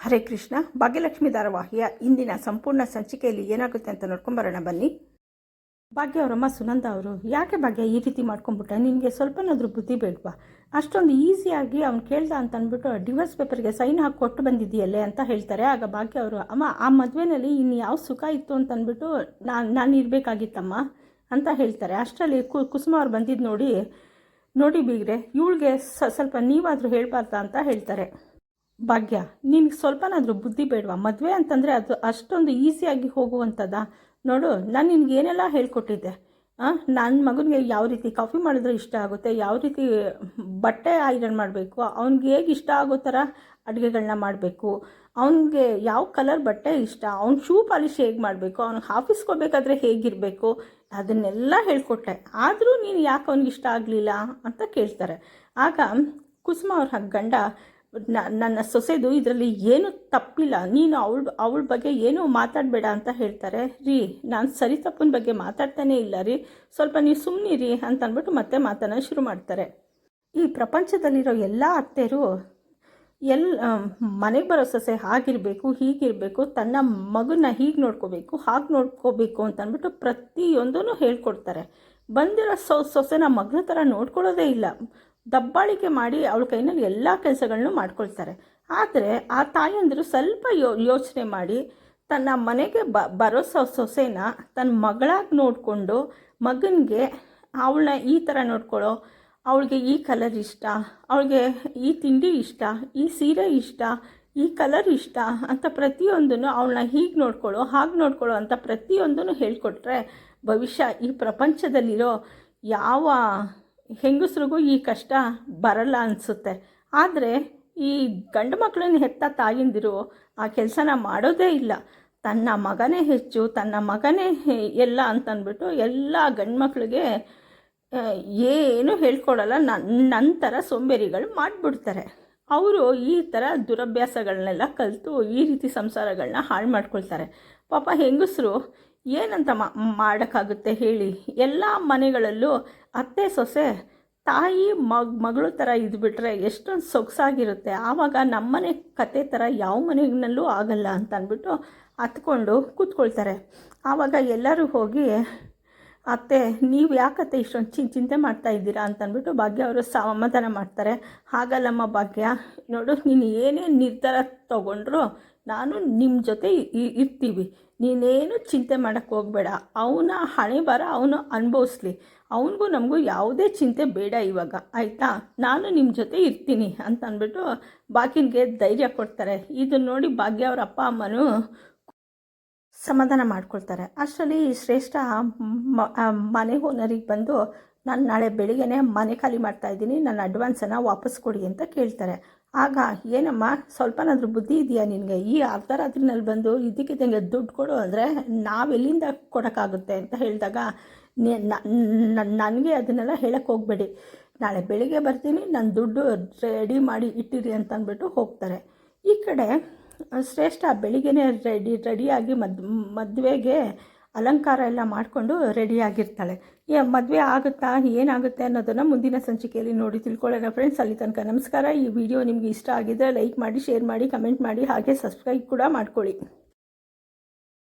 ಹರೇ ಕೃಷ್ಣ, ಭಾಗ್ಯಲಕ್ಷ್ಮಿ ಧಾರಾವಾಹಿಯ ಇಂದಿನ ಸಂಪೂರ್ಣ ಸಂಚಿಕೆಯಲ್ಲಿ ಏನಾಗುತ್ತೆ ಅಂತ ನೋಡ್ಕೊಂಬರೋಣ, ಬನ್ನಿ. ಭಾಗ್ಯ ಅವರಮ್ಮ, ಸುನಂದ ಅವರು, ಯಾಕೆ ಭಾಗ್ಯ ಈ ರೀತಿ ಮಾಡ್ಕೊಂಬಿಟ್ಟೆ ನಿನಗೆ ಸ್ವಲ್ಪನಾದರೂ ಬುದ್ಧಿ ಬೇಡವಾ? ಅಷ್ಟೊಂದು ಈಸಿಯಾಗಿ ಅವ್ನು ಕೇಳ್ದ ಅಂತ ಅಂದ್ಬಿಟ್ಟು ಡಿವೋರ್ಸ್ ಪೇಪರ್ಗೆ ಸೈನ್ ಹಾಕಿ ಕೊಟ್ಟು ಬಂದಿದ್ದೀಯಲ್ಲೇ ಅಂತ ಹೇಳ್ತಾರೆ. ಆಗ ಭಾಗ್ಯ ಅವರು, ಅಮ್ಮ, ಆ ಮದುವೆನಲ್ಲಿ ಇನ್ನು ಯಾವ ಸುಖ ಇತ್ತು ಅಂತ ಅಂದ್ಬಿಟ್ಟು ನಾನು ನಾನು ಇರಬೇಕಾಗಿತ್ತಮ್ಮ? ಅಂತ ಹೇಳ್ತಾರೆ. ಅಷ್ಟರಲ್ಲಿ ಕು, ಕುಸುಮ ಅವ್ರು ಬಂದಿದ್ದು ನೋಡಿ ನೋಡಿ ಬೀಗ್ರೆ, ಇವಳಿಗೆ ಸ್ವಲ್ಪ ನೀವಾದರೂ ಹೇಳ್ಬಾರ್ದಾ? ಅಂತ ಹೇಳ್ತಾರೆ. ಭಾಗ್ಯ. ನಿನಗೆ ಸ್ವಲ್ಪನಾದರೂ ಬುದ್ಧಿ ಬೇಡವಾ? ಮದುವೆ ಅಂತಂದರೆ ಅದು ಅಷ್ಟೊಂದು ಈಸಿಯಾಗಿ ಹೋಗುವಂಥದ್ದಾ? ನೋಡು, ನಾನು ನಿನಗೆ ಏನೆಲ್ಲ ಹೇಳ್ಕೊಟ್ಟಿದ್ದೆ. ನನ್ನ ಮಗನಿಗೆ ಯಾವ ರೀತಿ ಕಾಫಿ ಮಾಡಿದ್ರೆ ಇಷ್ಟ ಆಗುತ್ತೆ, ಯಾವ ರೀತಿ ಬಟ್ಟೆ ಐರನ್ ಮಾಡಬೇಕು, ಅವ್ನಿಗೆ ಹೇಗೆ ಇಷ್ಟ ಆಗೋ ಥರ ಅಡುಗೆಗಳನ್ನ ಮಾಡಬೇಕು, ಅವನಿಗೆ ಯಾವ ಕಲರ್ ಬಟ್ಟೆ ಇಷ್ಟ, ಅವ್ನ ಶೂ ಪಾಲಿಶ್ ಹೇಗೆ ಮಾಡಬೇಕು ಅವ್ನಿಗೆ ಆಫೀಸ್ಗೆ ಹೋಗ್ಬೇಕಾದ್ರೆ ಹೇಗಿರಬೇಕು, ಅದನ್ನೆಲ್ಲ ಹೇಳ್ಕೊಟ್ಟೆ. ಆದರೂ ನೀನು ಯಾಕೆ ಅವ್ನಿಗೆ ಇಷ್ಟ ಆಗಲಿಲ್ಲ ಅಂತ ಕೇಳ್ತಾರೆ. ಆಗ ಕುಸುಮ ಅವ್ರ ಗಂಡ ನನ್ನ ಸೊಸೆದು ಇದರಲ್ಲಿ ಏನು ತಪ್ಪಿಲ್ಲ ನೀನು ಅವಳ ಅವಳ ಬಗ್ಗೆ ಏನೂ ಮಾತಾಡಬೇಡ ಅಂತ ಹೇಳ್ತಾರೆ. ರೀ, ನಾನು ಸರಿ ತಪ್ಪಿನ ಬಗ್ಗೆ ಮಾತಾಡ್ತಾನೇ ಇಲ್ಲ ರೀ. ಸ್ವಲ್ಪ ನೀವು ಸುಮ್ಮನಿರಿ ಅಂತ ಅಂದ್ಬಿಟ್ಟು ಮತ್ತೆ ಮಾತನ್ನ ಶುರು ಮಾಡ್ತಾರೆ. ಈ ಪ್ರಪಂಚದಲ್ಲಿರೋ ಎಲ್ಲ ಅತ್ತೆರು ಎಲ್ ಮನೆಗೆ ಬರೋ ಸೊಸೆ ಹಾಗಿರಬೇಕು ಹೀಗಿರಬೇಕು, ತನ್ನ ಮಗನ ಹೀಗೆ ನೋಡ್ಕೋಬೇಕು, ಹಾಗೆ ನೋಡ್ಕೋಬೇಕು ಅಂತ ಅಂದ್ಬಿಟ್ಟು ಪ್ರತಿಯೊಂದೂ ಹೇಳ್ಕೊಡ್ತಾರೆ. ಬಂದಿರೋ ಸೊ, ಸೊಸೆನ ಮಗನ ಥರ ನೋಡ್ಕೊಳ್ಳೋದೇ ಇಲ್ಲ. ದಬ್ಬಾಳಿಕೆ ಮಾಡಿ ಅವಳ ಕೈನಲ್ಲಿ ಎಲ್ಲ ಕೆಲಸಗಳನ್ನು ಮಾಡ್ಕೊಳ್ತಾರೆ. ಆದರೆ ಆ ತಾಯಂದಿರು ಸ್ವಲ್ಪ ಯೋ, ಯೋಚನೆ ಮಾಡಿ ತನ್ನ ಮನೆಗೆ ಬ, ಬರೋ ಸೊಸೆನ ತನ್ನ ಮಗಳಾಗಿ ನೋಡಿಕೊಂಡು ಮಗನಿಗೆ ಅವಳನ್ನ ಈ ಥರ ನೋಡ್ಕೊಳ್ಳೋ ಅವಳಿಗೆ ಈ ಕಲರ್ ಇಷ್ಟ, ಅವಳಿಗೆ ಈ ತಿಂಡಿ ಇಷ್ಟ, ಈ ಸೀರೆ ಇಷ್ಟ, ಈ ಕಲರ್ ಇಷ್ಟ ಅಂತ ಪ್ರತಿಯೊಂದನ್ನು ಅವಳನ್ನ ಹೀಗೆ ನೋಡ್ಕೊಳ್ಳೋ ಹಾಗೆ ನೋಡ್ಕೊಳ್ಳೋ ಅಂತ ಪ್ರತಿಯೊಂದನ್ನು ಹೇಳ್ಕೊಟ್ರೆ ಭವಿಷ್ಯ ಈ ಪ್ರಪಂಚದಲ್ಲಿರೋ ಯಾವ ಹೆಂಗಸ್ರಿಗೂ ಈ ಕಷ್ಟ ಬರಲ್ಲ ಅನಿಸುತ್ತೆ. ಆದರೆ ಈ ಗಂಡು ಮಕ್ಕಳನ್ನ ಹೆತ್ತ ತಾಯಿಂದಿರು ಆ ಕೆಲಸನ ಮಾಡೋದೇ ಇಲ್ಲ. ತನ್ನ ಮಗನೇ ಹೆಚ್ಚು, ತನ್ನ ಮಗನೇ ಎಲ್ಲ ಅಂತಂದ್ಬಿಟ್ಟು ಎಲ್ಲ ಗಂಡು ಮಕ್ಕಳಿಗೆ ಏನೂ ಹೇಳ್ಕೊಡಲ್ಲ. ನನ್ನ ನಂತರ ಸೋಂಬೇರಿಗಳು ಮಾಡಿಬಿಡ್ತಾರೆ. ಅವರು ಈ ಥರ ದುರಭ್ಯಾಸಗಳನ್ನೆಲ್ಲ ಕಲಿತು ಈ ರೀತಿ ಸಂಸಾರಗಳನ್ನ ಹಾಳು ಮಾಡ್ಕೊಳ್ತಾರೆ. ಪಾಪ ಹೆಂಗಸರು ಏನಂತ ಮಾಡೋಕ್ಕಾಗುತ್ತೆ ಹೇಳಿ. ಎಲ್ಲ ಮನೆಗಳಲ್ಲೂ ಅತ್ತೆ, ಸೊಸೆ, ತಾಯಿ, ಮಗ್, ಮಗಳು ಥರ ಇದ್ಬಿಟ್ರೆ ಎಷ್ಟೊಂದು ಸೊಗಸಾಗಿರುತ್ತೆ. ಆವಾಗ ನಮ್ಮನೆ ಕತೆ ಥರ ಯಾವ ಮನೆಗಳಲ್ಲೂ ಆಗಲ್ಲ ಅಂತ ಅಂದ್ಬಿಟ್ಟು ಹತ್ಕೊಂಡು ಕೂತ್ಕೊಳ್ತಾರೆ. ಆವಾಗ ಎಲ್ಲರೂ ಹೋಗಿ ಅತ್ತೆ, ನೀವು ಯಾಕತ್ತೆ ಇಷ್ಟೊಂದು ಚಿ, ಚಿಂತೆ ಮಾಡ್ತಾ ಇದ್ದೀರಾ ಅಂತ ಅಂದ್ಬಿಟ್ಟು ಭಾಗ್ಯ ಅವರು ಸಮಾಧಾನ ಮಾಡ್ತಾರೆ. ಹಾಗಲ್ಲಮ್ಮ ಭಾಗ್ಯ, ನೋಡು, ನೀನು ಏನೇ ನಿರ್ಧಾರ ತಗೊಂಡ್ರು ನಾನು ನಿಮ್ಮ ಜೊತೆ ಇರ್ತೀವಿ. ನೀನೇನು ಚಿಂತೆ ಮಾಡೋಕ್ಕೆ ಹೋಗಬೇಡ. ಅವನ ಹಣೆ ಬರ ಅವನು ಅನುಭವಿಸ್ಲಿ. ಅವನಿಗೂ ನಮಗೂ ಯಾವುದೇ ಚಿಂತೆ ಬೇಡ ಇವಾಗ, ಆಯಿತಾ? ನಾನು ನಿಮ್ಮ ಜೊತೆ ಇರ್ತೀನಿ ಅಂತ ಅಂದ್ಬಿಟ್ಟು ಬಾಕಿನ್ಗೆ ಧೈರ್ಯ ಕೊಡ್ತಾರೆ. ಇದನ್ನ ನೋಡಿ ಭಾಗ್ಯ ಅವ್ರ ಅಪ್ಪ ಅಮ್ಮನೂ ಸಮಾಧಾನ ಮಾಡ್ಕೊಳ್ತಾರೆ. ಅಷ್ಟರಲ್ಲಿ ಈ ಶ್ರೇಷ್ಠ ಮನೆ ಓನರಿಗೆ ಬಂದು, ನಾನು ನಾಳೆ ಬೆಳಿಗ್ಗೆನೇ ಮನೆ ಖಾಲಿ ಮಾಡ್ತಾ ಇದ್ದೀನಿ, ನನ್ನ ಅಡ್ವಾನ್ಸನ್ನು ವಾಪಸ್ ಕೊಡಿ ಅಂತ ಕೇಳ್ತಾರೆ. ಆಗ, ಏನಮ್ಮ, ಸ್ವಲ್ಪನಾದರೂ ಬುದ್ಧಿ ಇದೆಯಾ ನಿನಗೆ? ಈ ಅರ್ಧ ರಾತ್ರಿನಲ್ಲಿ ಬಂದು ಇದಕ್ಕಿದ್ದಂಗೆ ದುಡ್ಡು ಕೊಡು ಅಂದರೆ ನಾವೆಲ್ಲಿಂದ ಕೊಡೋಕ್ಕಾಗುತ್ತೆ? ಅಂತ ಹೇಳಿದಾಗ ನನಗೆ ಅದನ್ನೆಲ್ಲ ಹೇಳಕ್ಕೆ ಹೋಗಬೇಡಿ. ನಾಳೆ ಬೆಳಿಗ್ಗೆ ಬರ್ತೀನಿ ನನ್ನ ದುಡ್ಡು ರೆಡಿ ಮಾಡಿ ಇಟ್ಟಿರಿ ಅಂತ ಅಂದ್ಬಿಟ್ಟು ಹೋಗ್ತಾರೆ. ಈ ಕಡೆ ಶ್ರೇಷ್ಠ ಬೆಳಿಗ್ಗೆ ರೆಡಿ ರೆಡಿಯಾಗಿ ಮದ್, ಮದುವೆಗೆ ಅಲಂಕಾರ ಎಲ್ಲ ಮಾಡಿಕೊಂಡು ರೆಡಿಯಾಗಿರ್ತಾಳೆ ಏ, ಮದುವೆ ಆಗುತ್ತಾ? ಏನಾಗುತ್ತೆ ಅನ್ನೋದನ್ನು ಮುಂದಿನ ಸಂಚಿಕೆಯಲ್ಲಿ ನೋಡಿ ತಿಳ್ಕೊಳ್ಳೋಣ ಫ್ರೆಂಡ್ಸ್ ಅಲ್ಲಿ ತನಕ ನಮಸ್ಕಾರ. ಈ ವಿಡಿಯೋ ನಿಮಗೆ ಇಷ್ಟ ಆಗಿದ್ದರೆ ಲೈಕ್ ಮಾಡಿ ಶೇರ್ ಮಾಡಿ ಕಮೆಂಟ್ ಮಾಡಿ, ಹಾಗೆ ಸಬ್ಸ್ಕ್ರೈಬ್ ಕೂಡ ಮಾಡ್ಕೊಳ್ಳಿ.